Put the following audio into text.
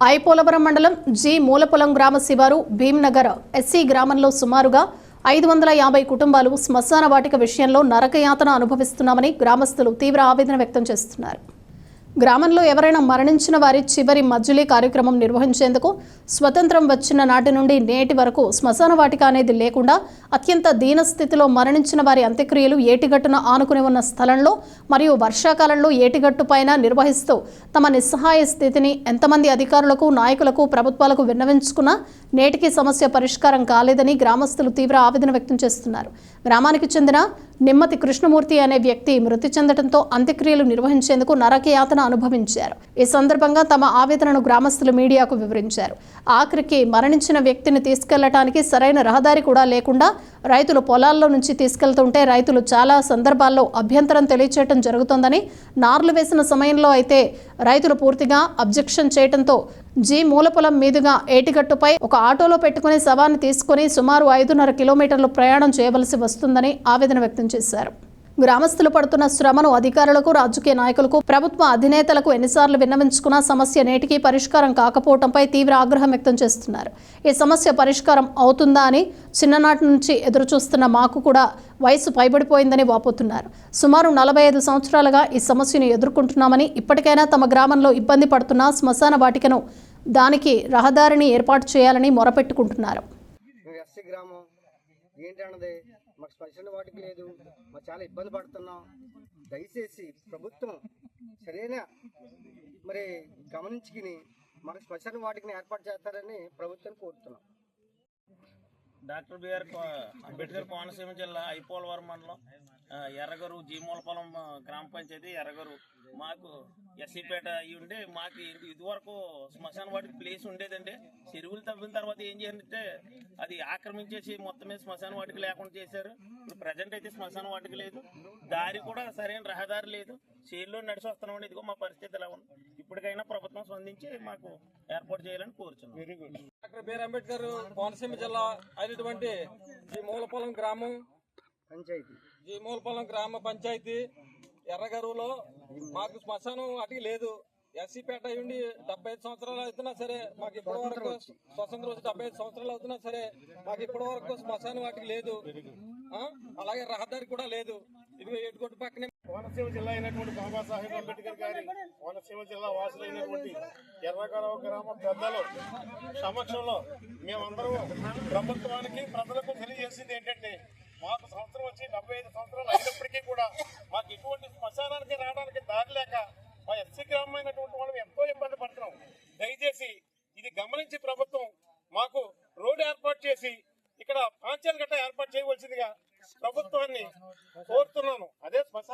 ఐపోలవరం మండలం జి మూలపొలం గ్రామ శివారు భీమ్నగర్ ఎస్సీ గ్రామంలో సుమారుగా ఐదు వందల యాభై కుటుంబాలు శ్మశాన వాటిక విషయంలో నరకయాతన అనుభవిస్తున్నామని గ్రామస్తులు తీవ్ర ఆవేదన వ్యక్తం చేస్తున్నారు. గ్రామంలో ఎవరైనా మరణించిన వారి చివరి మజ్జులీ కార్యక్రమం నిర్వహించేందుకు స్వతంత్రం వచ్చిన నాటి నుండి నేటి వరకు శ్మశాన వాటిక అనేది లేకుండా అత్యంత దీన స్థితిలో మరణించిన వారి అంత్యక్రియలు ఏటిగట్టున ఆనుకుని ఉన్న స్థలంలో మరియు వర్షాకాలంలో ఏటిగట్టు పైన నిర్వహిస్తూ తమ నిస్సహాయ స్థితిని ఎంతమంది అధికారులకు నాయకులకు ప్రభుత్వాలకు విన్నవించుకున్నా నేటికి సమస్య పరిష్కారం కాలేదని గ్రామస్తులు తీవ్ర ఆవేదన వ్యక్తం చేస్తున్నారు. గ్రామానికి చెందిన నిమ్మతి కృష్ణమూర్తి అనే వ్యక్తి మృతి చెందడంతో అంత్యక్రియలు నిర్వహించేందుకు నరకయాతన అనుభవించారు. ఈ సందర్భంగా తమ ఆవేదనను గ్రామస్తులు మీడియాకు వివరించారు. ఆఖరికి మరణించిన వ్యక్తిని తీసుకెళ్ళటానికి సరైన రహదారి కూడా లేకుండా రైతులు పొలాల్లో నుంచి తీసుకెళ్తుంటే రైతులు చాలా సందర్భాల్లో అభ్యంతరం తెలియచేయటం జరుగుతోందని నార్లు వేసిన సమయంలో అయితే రైతులు పూర్తిగా అబ్జెక్షన్ చేయడంతో జీ మూలపొలం మీదుగా ఏటిగట్టుపై ఒక ఆటోలో పెట్టుకుని శవాన్ని తీసుకుని సుమారు ఐదున్నర కిలోమీటర్లు ప్రయాణం చేయవలసి వస్తుందని ఆవేదన వ్యక్తం చేశారు. గ్రామస్తులు పడుతున్న శ్రమను అధికారులకు రాజకీయ నాయకులకు ప్రభుత్వ అధినేతలకు ఎన్నిసార్లు విన్నవించుకున్నా సమస్య నేటికీ పరిష్కారం కాకపోవడంపై తీవ్ర ఆగ్రహం వ్యక్తం చేస్తున్నారు. ఈ సమస్య పరిష్కారం అవుతుందా అని చిన్ననాటి నుంచి ఎదురుచూస్తున్న మాకు కూడా వయసు పైబడిపోయిందని వాపోతున్నారు. సుమారు నలభై ఐదు సంవత్సరాలుగా ఈ సమస్యను ఎదుర్కొంటున్నామని ఇప్పటికైనా తమ గ్రామంలో ఇబ్బంది పడుతున్న శ్మశాన వాటికను దానికి రహదారిని ఏర్పాటు చేయాలని మొరపెట్టుకుంటున్నారు. గ్రామం ఏంటన్నది? మాకు స్పెషల్ వాటికి లేదు. మాకు చాలా ఇబ్బంది పడుతున్నాం. దయచేసి ప్రభుత్వం సరైన మరి గమనించుకుని మాకు స్పెషల్ వాటికి ఏర్పాటు చేస్తారని ప్రభుత్వం కోరుతున్నాం. Doctor B R- Ambedkar Konaseema జిల్లా ఐపోలవరం మండలం ఎర్రగరు జీమూలపాలెం గ్రామ పంచాయతీ ఎర్రగరు. మాకు ఎస్సీపేట అయి ఉండే మాకు ఇదివరకు శ్మశాన వాటికి ప్లేస్ ఉండేదండి. చెరువులు తవ్విన తర్వాత ఏం చేయాలంటే అది ఆక్రమించేసి మొత్తం మీద శ్మశాన వాటికి లేకుండా చేశారు. ఇప్పుడు ప్రజెంట్ అయితే శ్మశాన వాటికి లేదు. దారి కూడా సరైన రహదారి లేదు. చేరులో నడిచి వస్తున్నామండి. ఇదిగో మా పరిస్థితి ఎలా ఉంది. ఇప్పటికైనా ప్రభుత్వం స్పందించి మాకు ఏర్పాటు చేయాలని కోరుచున్నాం. Very good doctor BR Ambedkar Konaseema జిల్లా అయినటువంటి ఈ మూలపొలం గ్రామం. పంచాయతీ. ఈ మూలపొలం గ్రామ పంచాయతీ ఎర్రగరువులో మాకు శ్మశానం అటుకి లేదు. ఎస్సీపేట అయ్యుండి డెబ్బై ఐదు సంవత్సరాలు అవుతున్నా సరే మాకు ఇప్పటి వరకు స్వతంత్రం వచ్చి డెబ్బై ఐదు సంవత్సరాలు అవుతున్నా సరే మాకు ఇప్పటి వరకు శ్మశానం వాటికి లేదు. ఆ? అలాగే రహదారి కూడా లేదు. ఇదిగో ఏటుకొట్టు పక్కనే. కోనసీమ జిల్లా అయినటువంటి బాబాసాహెబ్ అంబేద్కర్ గారి కోనసీమ జిల్లా వాసులైనటువంటి ఎర్రగొరవ గ్రామ పెద్దలు సమక్షంలో మేమందరూ ప్రభుత్వానికి ప్రజలకు తెలియజేసింది ఏంటంటే మాకు సంవత్సరం వచ్చి డెబ్బై ఐదు సంవత్సరాలు అయినప్పటికీ కూడా మాకు ఎటువంటి శ్మశానానికి రావడానికి దారి లేక మా ఎస్సీ గ్రామం అయినటువంటి వాళ్ళు ఎంతో ఇబ్బంది పడుతున్నాం. దయచేసి ఇది గమనించి ప్రభుత్వం మాకు రోడ్డు ఏర్పాటు చేసి ఇక్కడ పాంచాల గట్ట ఏర్పాటు చేయవలసిందిగా ప్రభుత్వాన్ని కోరుతున్నాను. అదే శ్మశాన